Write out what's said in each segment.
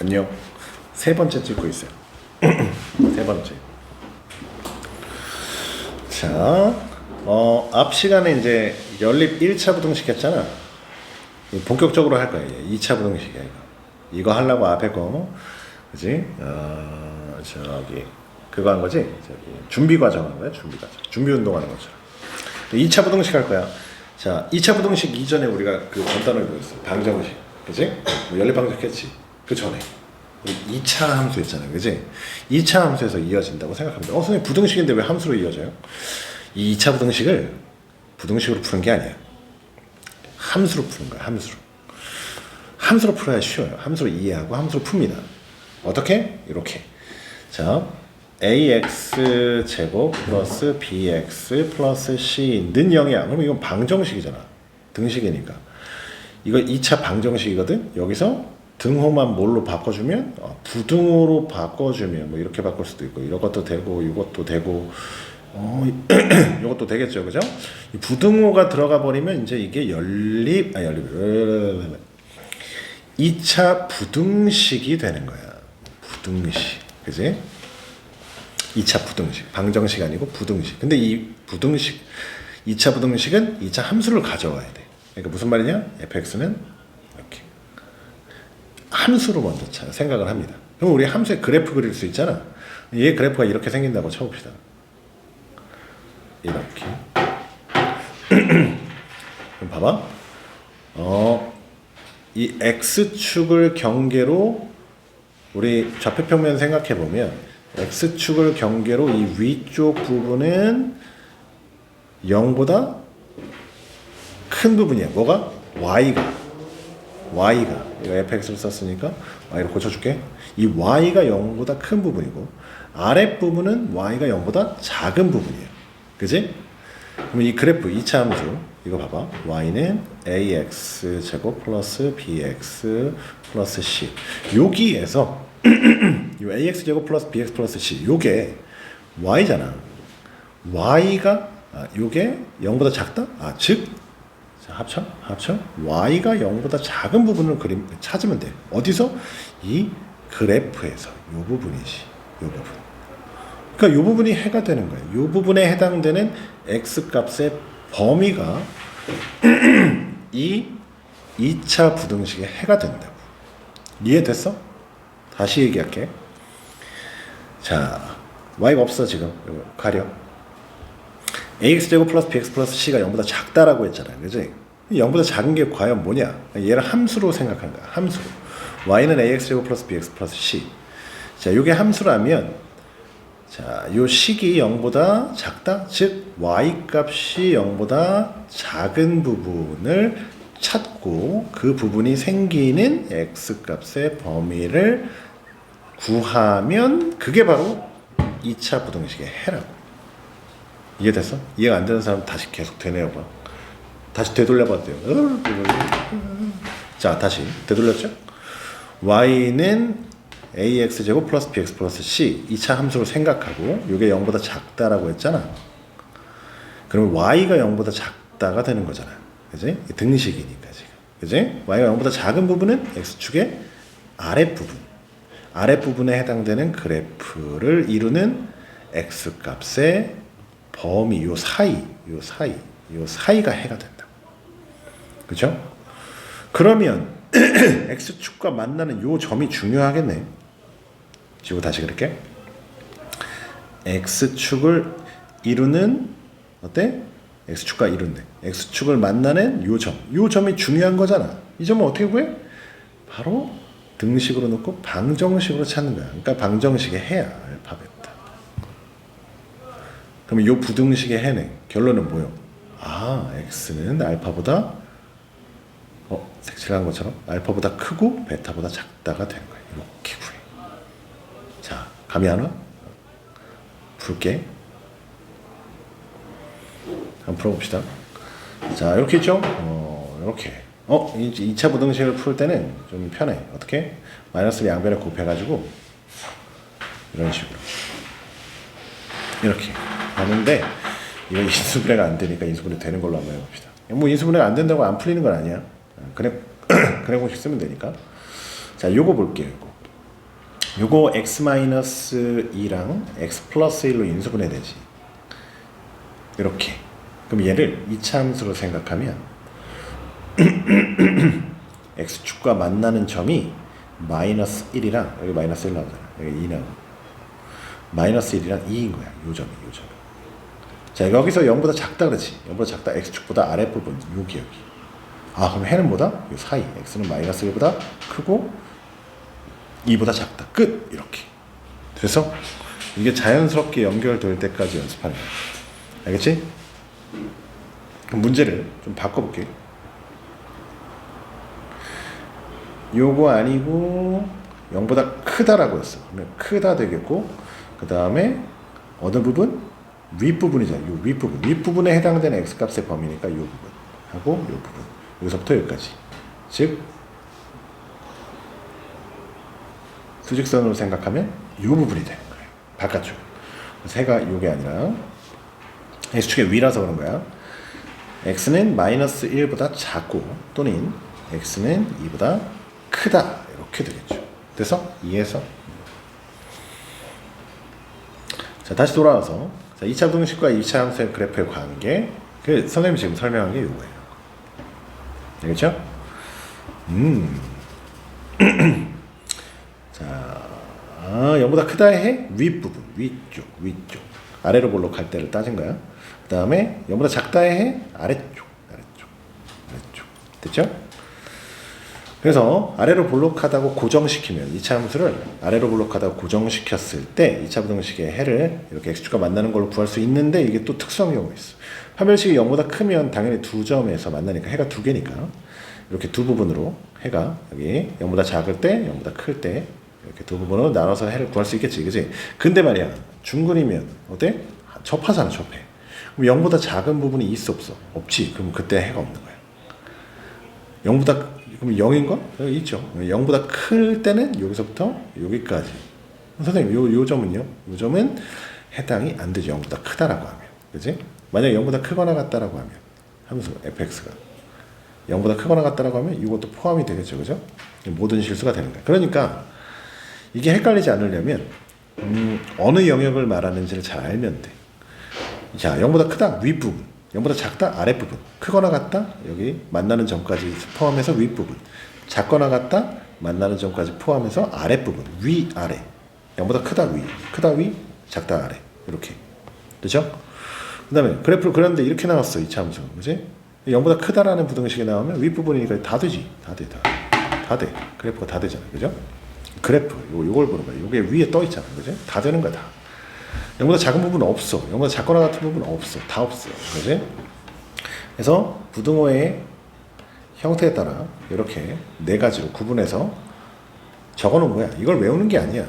안녕. 세 번째 찍고 있어요. 세 번째. 자, 어, 앞 시간에 이제 연립 1차 부등식 했잖아. 본격적으로 할. 이게 2차 부등식이야, 이거. 이거 하려고 앞에 거, 그지? 어, 저기, 그거 한 거지? 저기, 준비 과정 한 거야, 준비 과정. 준비 운동 하는 것처럼. 2차 부등식 할 거야. 자, 2차 부등식 이전에 우리가 그 간단하게 보였어. 방정식. 그지? 뭐 연립 방정식 했지. 그 전에. 우리 2차 함수 했잖아요. 그지? 2차 함수에서 이어진다고 생각합니다. 어, 선생님, 부등식인데 왜 함수로 이어져요? 이 2차 부등식을 부등식으로 푸는 게 아니야. 함수로 푸는 거야, 함수로. 함수로 풀어야 쉬워요. 함수로 이해하고 함수로 풉니다. 어떻게? 이렇게. 자, ax 제곱 플러스 bx 플러스 c는 0이야. 그럼 이건 방정식이잖아. 등식이니까. 이거 2차 방정식이거든. 여기서 등호만 뭘로 바꿔주면 어, 부등호로 바꿔주면 뭐 이렇게 바꿀 수도 있고 이것도 되고 이것도 되고 어, 이것도 되겠죠, 그죠? 이 부등호가 들어가 버리면 이제 이게 연립, 아 연립, 2차 부등식이 되는 거야. 부등식, 그지? 2차 부등식, 방정식 아니고 부등식. 근데 이 부등식, 2차 부등식은 2차 함수를 가져와야 돼. 그러니까 무슨 말이냐? fx는 이렇게 함수로 먼저 차- 생각을 합니다. 그럼 우리 함수의 그래프 그릴 수 있잖아. 얘 그래프가 이렇게 생긴다고 쳐봅시다. 이렇게. 그럼 봐봐. 어, 이 x축을 경계로 우리 좌표평면 생각해 보면 x축을 경계로 이 위쪽 부분은 0보다 큰 부분이야. 뭐가? y가. Y가. 이거 fx를 썼으니까 y로 고쳐줄게. 이 y가 0보다 큰 부분이고 아랫부분은 y가 0보다 작은 부분이에요. 그지? 그러면 이 그래프 2차 함수 이거 봐봐. y는 ax 제곱 플러스 bx 플러스 c 여기에서 이 ax 제곱 플러스 bx 플러스 c 요게 y잖아. y가 아, 요게 0보다 작다? 아, 즉 자, 합쳐 합쳐 y가 0보다 작은 부분을 그림 찾으면 돼. 어디서? 이 그래프에서 요 부분이지. 요 부분. 그러니까 이 부분이 해가 되는 거예요. 이 부분에 해당되는 x 값의 범위가 이 2차 부등식의 해가 된다고. 이해됐어? 다시 얘기할게. 자, y가 없어 지금. 가려. ax 제곱 플러스 bx 플러스 c가 0보다 작다라고 했잖아요. 그지? 0보다 작은 게 과연 뭐냐? 얘를 함수로 생각한 거야. 함수로. y는 ax 플러스 bx 플러스 c. 자, 이게 함수라면 자, 요 식이 0보다 작다? 즉 y 값이 0보다 작은 부분을 찾고 그 부분이 생기는 x 값의 범위를 구하면 그게 바로 2차 부등식의 해라고. 이해됐어? 이해가 안 되는 사람 다시 계속 되뇌어 봐. 다시 되돌려봐도 돼요. 자, 다시 되돌렸죠? y는 ax 제곱 플러스 bx 플러스 c 2차 함수로 생각하고 이게 0보다 작다라고 했잖아. 그러면 y가 0보다 작다가 되는 거잖아. 그지? 등식이니까 지금. 그지? y가 0보다 작은 부분은 x축의 아랫부분. 아랫부분에 해당되는 그래프를 이루는 x 값의 범위 요 사이, 요 사이, 요 사이가 해가 된다. 그죠? 그러면 x축과 만나는 요 점이 중요하겠네. 지고 다시 그럴게. x축을 이루는 어때? x축과 이룬대. x축을 만나는 요 점. 요 점이 중요한 거잖아. 이 점은 어떻게 구해? 바로 등식으로 놓고 방정식으로 찾는 거야. 그러니까 방정식의 해야 알파벳. 그러면 요 부등식의 해네. 결론은 뭐요? 아, x는 알파보다 어, 색칠한 것처럼 알파보다 크고 베타보다 작다가 되는 거예요. 이렇게 구해. 자, 감이 안 와? 풀게. 한번 풀어봅시다. 자, 이렇게 있죠? 어, 이렇게. 어, 이 2차 부등식을 풀 때는 좀 편해. 어떻게? 마이너스를 양변에 곱해가지고 이런 식으로. 이렇게 하는데 이거 인수분해가 안 되니까 인수분해 되는 걸로 한번 해봅시다. 뭐 인수분해가 안 된다고 안 풀리는 건 아니야. 그래 그래 공식 쓰면 되니까. 자, 요거 볼게요. 요거. 요거 x 마이너스 2랑 x 플러스 1로 인수분해 되지. 이렇게. 그럼 얘를 이차함수로 생각하면 x축과 만나는 점이 마이너스 1이랑 여기 마이너스 1 나오잖아. 여기 2 나오고 마이너스 1이랑 2인 거야. 요 점이 요 점. 자 여기서 0보다 작다 그렇지. 0보다 작다 x축보다 아랫부분 여기 여기. 아 그럼 해는 뭐다? 요 사이. x는 마이너스 1보다 크고 2보다 작다. 끝 이렇게. 그래서 이게 자연스럽게 연결될 때까지 연습하는 거야. 알겠지? 그럼 문제를 좀 바꿔볼게. 요거 아니고 0보다 크다라고 했어. 그러면 크다 되겠고 그 다음에 어느 부분? 윗부분이잖아. 요 윗부분. 윗부분에 해당되는 x값의 범위니까 요 부분 하고 요 부분. 여기서부터 여기까지. 즉 수직선으로 생각하면 이 부분이 되는 거예요. 바깥쪽. 해가 이게 아니라 x축의 위라서 그런 거야. x는 마이너스 1보다 작고 또는 x는 2보다 크다 이렇게 되겠죠. 그래서 2에서 자 다시 돌아와서 자 2차 등식과 2차 함수의 그래프의 관계 그 선생님이 지금 설명한 게 이거예요. 알겠죠? 음. 자, 아, 0보다 크다의 해 윗부분, 위쪽, 위쪽. 아래로 볼록할 때를 따진 거야. 그 다음에 0보다 작다의 해 아래쪽, 아래쪽, 아래쪽. 됐죠? 그래서 아래로 볼록하다고 고정시키면 2차 함수를 아래로 볼록하다고 고정시켰을 때 2차 부등식의 해를 이렇게 x축과 만나는 걸로 구할 수 있는데 이게 또 특수한 경우가 있어. 판별식이 0보다 크면 당연히 두 점에서 만나니까 해가 두 개니까 이렇게 두 부분으로 해가 여기 0보다 작을 때 0보다 클 때 이렇게 두 부분으로 나눠서 해를 구할 수 있겠지 그지 근데 말이야 중근이면 어때? 접하잖아 접해 그럼 0보다 작은 부분이 있어 없어? 없지 그럼 그때 해가 없는 거야 0보다 그럼 0인가? 여기 있죠 0보다 클 때는 여기서부터 여기까지 선생님 요, 요 점은요? 요 점은 해당이 안 되죠 0보다 크다라고 하면 그지? 만약 0보다 크거나 같다라고 하면 함수 fx가 0보다 크거나 같다라고 하면 이것도 포함이 되겠죠. 그죠? 모든 실수가 되는 거야. 그러니까 이게 헷갈리지 않으려면 음, 어느 영역을 말하는지를 잘 알면 돼. 자, 0보다 크다 윗부분, 0보다 작다 아랫부분, 크거나 같다 여기 만나는 점까지 포함해서 윗부분, 작거나 같다 만나는 점까지 포함해서 아랫부분, 위 아래. 0보다 크다 위, 크다 위, 작다 아래. 이렇게. 그렇죠? 그 다음에 그래프를 그렸는데 이렇게 나왔어. 이 참수. 그지? 0보다 크다라는 부등식이 나오면 윗부분이니까 다 되지. 다 돼. 다. 다 돼. 그래프가 다 되잖아. 그죠? 그래프. 요 요걸 보는 거야. 요게 위에 떠 있잖아. 그죠? 다 되는 거야, 다. 0보다 작은 부분은 없어. 0보다 작거나 같은 부분은 없어. 다 없어. 그지? 그래서 부등호의 형태에 따라 이렇게 네 가지로 구분해서 적어 놓은 거야. 이걸 외우는 게 아니야.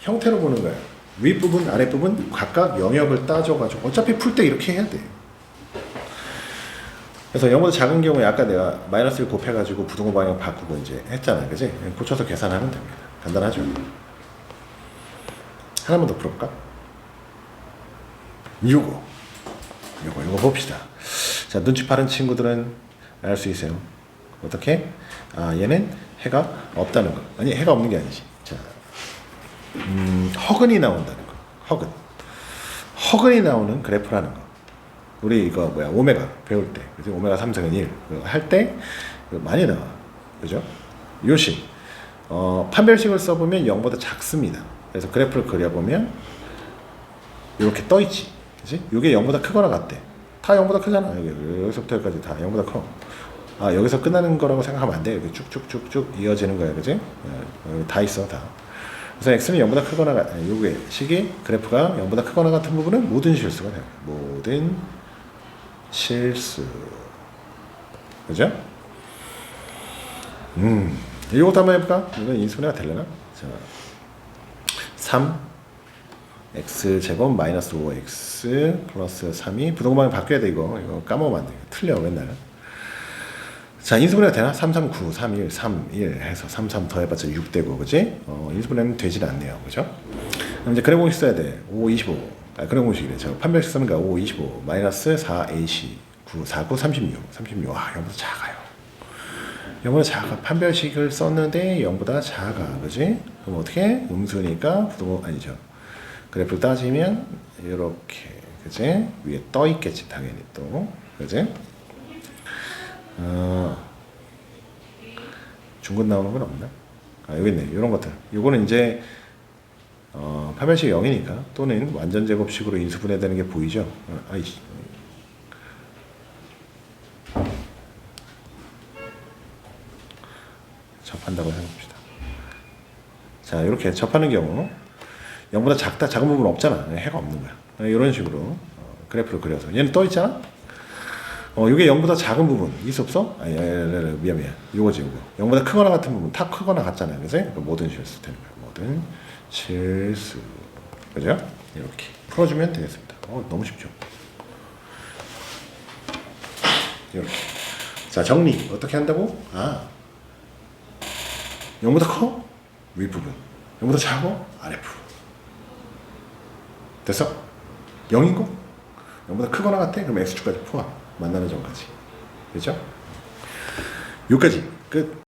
형태로 보는 거야. 윗부분, 아랫부분 각각 영역을 따져가지고 어차피 풀 때 이렇게 해야 돼. 그래서 0보다 작은 경우에 아까 내가 마이너스를 곱해가지고 부등호 방향 바꾸고 이제 했잖아. 그지? 고쳐서 계산하면 됩니다. 간단하죠? 하나만 더 풀어볼까? 요거. 요거, 요거 봅시다. 자, 눈치 빠른 친구들은 알 수 있어요. 어떻게? 아, 얘는 해가 없다는 거. 아니, 해가 없는 게 아니지. 자, 음, 허근이 나온다는 거. 허근. 허근이 나오는 그래프라는 거. 우리 이거 뭐야 오메가 배울 때 그죠 오메가 3승은 1 할 때 많이 나와 그죠 요식 어, 판별식을 써보면 0보다 작습니다 그래서 그래프를 그려보면 이렇게 떠 있지 그지? 이게 0보다 크거나 같대. 다 0보다 크잖아. 여기 여기서부터 여기까지 다 0보다 커 아 여기서 끝나는 거라고 생각하면 안 돼. 여기 쭉쭉쭉쭉 이어지는 거야. 그지? 어, 다 있어 다. 그래서 x는 0보다 크거나 같 요게 식이 그래프가 0보다 크거나 같은 부분은 모든 실수가 돼요. 모든 실수. 그죠? 음, 이것도 한번 해볼까? 이건 인수분해가 되려나? 자, 3 x 제곱 마이너스 5x 플러스 3이 부동방이 바뀌어야 돼 이거 이거 까먹으면 안 돼. 틀려 맨날. 자 인수분해가 되나? 3, 3, 9, 3, 1, 3, 1 해서 3, 3 더해봤자 6 되고 그지? 어, 인수분해는 되질 않네요. 그죠? 그럼 이제 그래 공식 써야 돼. 5, 25. 아, 그런 공식이래. 저 판별식 쓰는 거 5, 25. 마이너스 4, AC. 9, 4, 9, 36. 36. 아, 0보다 작아요. 0보다 작아. 판별식을 썼는데 0보다 작아. 그지? 그럼 어떻게? 음수니까 부동 아니죠. 그래프 따지면 이렇게 그지? 위에 떠 있겠지 당연히 또. 그지? 어, 중근 나오는 건 없나? 아 여기 있네. 이런 것들. 요거는 이제 어, 판별식 0이니까 또는 완전 제곱식으로 인수분해되는 게 보이죠? 어, 아이씨. 접한다고 해봅시다. 자, 이렇게 접하는 경우 0보다 작다, 작은 부분 없잖아. 해가 없는 거야. 이런 식으로 어, 그래프를 그려서 얘는 떠 있잖아. 어, 이게 0보다 작은 부분 있어 없어? 아니, 아니, 아니, 아니, 미안 미안. 이거지 이거. 0보다 크거나 같은 부분 다 크거나 같잖아요. 그래서 모든 실수 되는 거야. 모든 실수. 그죠? 이렇게 풀어주면 되겠습니다. 어, 너무 쉽죠? 이렇게. 자, 정리 어떻게 한다고? 아, 0보다 커? 윗부분 0보다 작어? 아랫부분 됐어? 0이고 0보다 크거나 같아? 그럼 X축까지 포함 만나는 점까지 그죠? 여기까지 끝